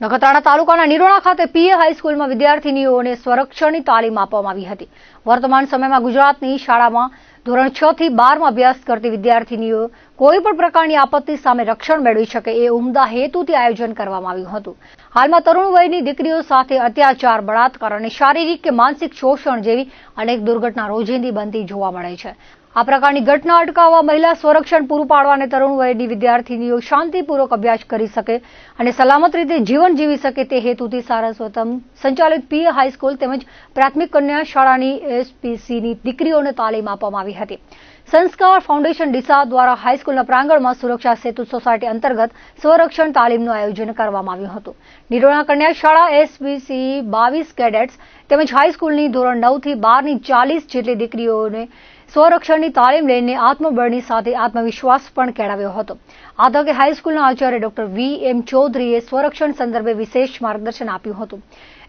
નખત્રાણા તાલુકાના નિરોણા ખાતે પીએ હાઈસ્કૂલમાં વિદ્યાર્થીનીઓને સ્વરક્ષણની તાલીમ આપવામાં આવી હતી. વર્તમાન સમયમાં ગુજરાતની શાળામાં ધોરણ છ થી બારમાં અભ્યાસ કરતી વિદ્યાર્થીનીઓ કોઈપણ પ્રકારની આપત્તિ સામે રક્ષણ મેળવી શકે એ ઉમદા હેતુથી આયોજન કરવામાં આવ્યું હતું. હાલમાં તરુણ વયની દીકરીઓ સાથે અત્યાચાર, બળાત્કાર અને શારીરિક કે માનસિક શોષણ જેવી અનેક દુર્ઘટના રોજિંદી બનતી જોવા મળે છે. આ પ્રકારની ઘટના અટકાવવા મહિલા સંરક્ષણ પૂરું પાડવા અને તરુણ વયની વિદ્યાર્થીનીઓ શાંતિપૂર્વક અભ્યાસ કરી શકે અને સલામત રીતે જીવન જીવી શકે તે હેતુથી સારસ્વતમ સંચાલિત પીએ હાઈસ્કૂલ તેમજ પ્રાથમિક કન્યા શાળાની એસપીસીની દીકરીઓને તાલીમ આપવામાં આવી હતી. સંસ્કાર ફાઉન્ડેશન ડીસા દ્વારા હાઈસ્કૂલના પ્રાંગણમાં સુરક્ષા સેતુ સોસાયટી અંતર્ગત સ્વરક્ષણ તાલીમનું આયોજન કરવામાં આવ્યું હતું. નિરોણા કન્યા શાળા એસબીસી બાવીસ કેડેટ્સ તેમજ હાઈસ્કૂલની ધોરણ નવથી બારની ચાલીસ જેટલી દીકરીઓને સ્વરક્ષણની તાલીમ લઈને આત્મબળની સાથે આત્મવિશ્વાસ પણ કેળવ્યો હતો. આ તકે હાઈસ્કૂલના આચાર્ય ડોક્ટર વી એમ ચૌધરીએ સ્વરક્ષણ સંદર્ભે વિશેષ માર્ગદર્શન આપ્યું હતું.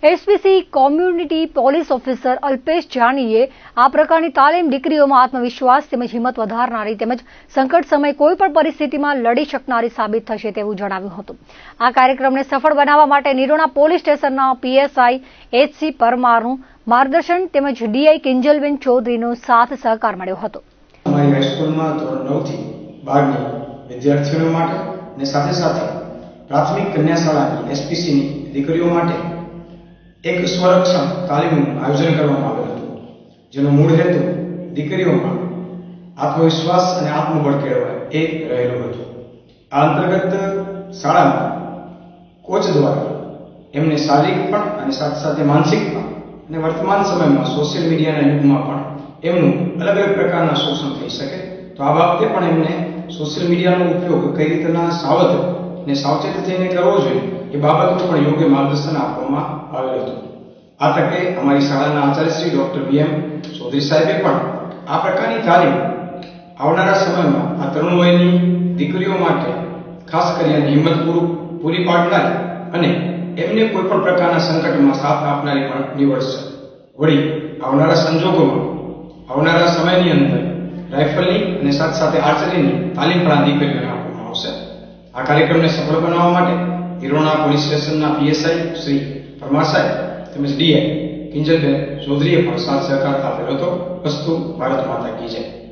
SPC community police officer Alpesh જાનીએ આ પ્રકારની તાલીમ દીકરીઓમાં આત્મવિશ્વાસ તેમજ હિંમત વધારનારી તેમજ સંકટ સમયે કોઈ પણ પરિસ્થિતિમાં લડી શકનારી સાબિત થશે તેવું જણાવ્યું હતું. આ કાર્યક્રમને સફળ બનાવવા માટે નિરોણા પોલીસ સ્ટેશનના પીએસઆઈ એચસી પરમારનું માર્ગદર્શન તેમજ ડીઆઈ કિંજલબેન ચૌધરીનો સાથ સહકાર મળ્યો હતો. વિદ્યાર્થીઓ માટે અને સાથે સાથે પ્રાથમિક કન્યા શાળાની એસપીસીની દીકરીઓ માટે એક સ્વરક્ષણ તાલીમનું આયોજન કરવામાં આવેલ હતું, જેનો મૂળ હેતુ દીકરીઓમાં આત્મવિશ્વાસ અને આત્મબળ કેળવાય એ રહેલું હતું. આ અંતર્ગત શાળામાં કોચ દ્વારા એમને શારીરિક પણ અને સાથે સાથે માનસિક પણ અને વર્તમાન સમયમાં સોશિયલ મીડિયાના યુગમાં પણ એમનું અલગ અલગ પ્રકારના શોષણ થઈ શકે તો આ બાબતે પણ એમને સોશિયલ મીડિયાનો ઉપયોગ કઈ રીતના સાવધ અને સાવચેત થઈને કરવો જોઈએ એ બાબતનું પણ યોગ્ય માર્ગદર્શન આપવામાં આવેલ હતું. આ તકે અમારી શાળાના Acharya Shri doctor V M Chaudhari સાહેબે પણ આ પ્રકારની તાલીમ આવનારા સમયમાં આ તરુણ વયની દીકરીઓ માટે ખાસ કરીને હિંમત પૂરું, પૂરી પાડનારી અને એમને કોઈ પણ પ્રકારના સંકટમાં સાથ આપનારી પણ નીવડશે વળી આવનારા સંજોગોમાં, આવનારા સમયની અંદર રાઇફલની અને સાથે સાથે આર્ચરીની તાલીમ પણ આ દીકરીઓને આ કાર્યક્રમને સફળ બનાવવા માટે હિરોણા પોલીસ સ્ટેશનના પીએસઆઈ શ્રી પરમાર સાહેબ તેમજ ડીઆઈ કિંજલબેન ચૌધરીએ પણ સાથ સહકાર આપેલો હતો. વસ્તુ ભારત માતા કી જય.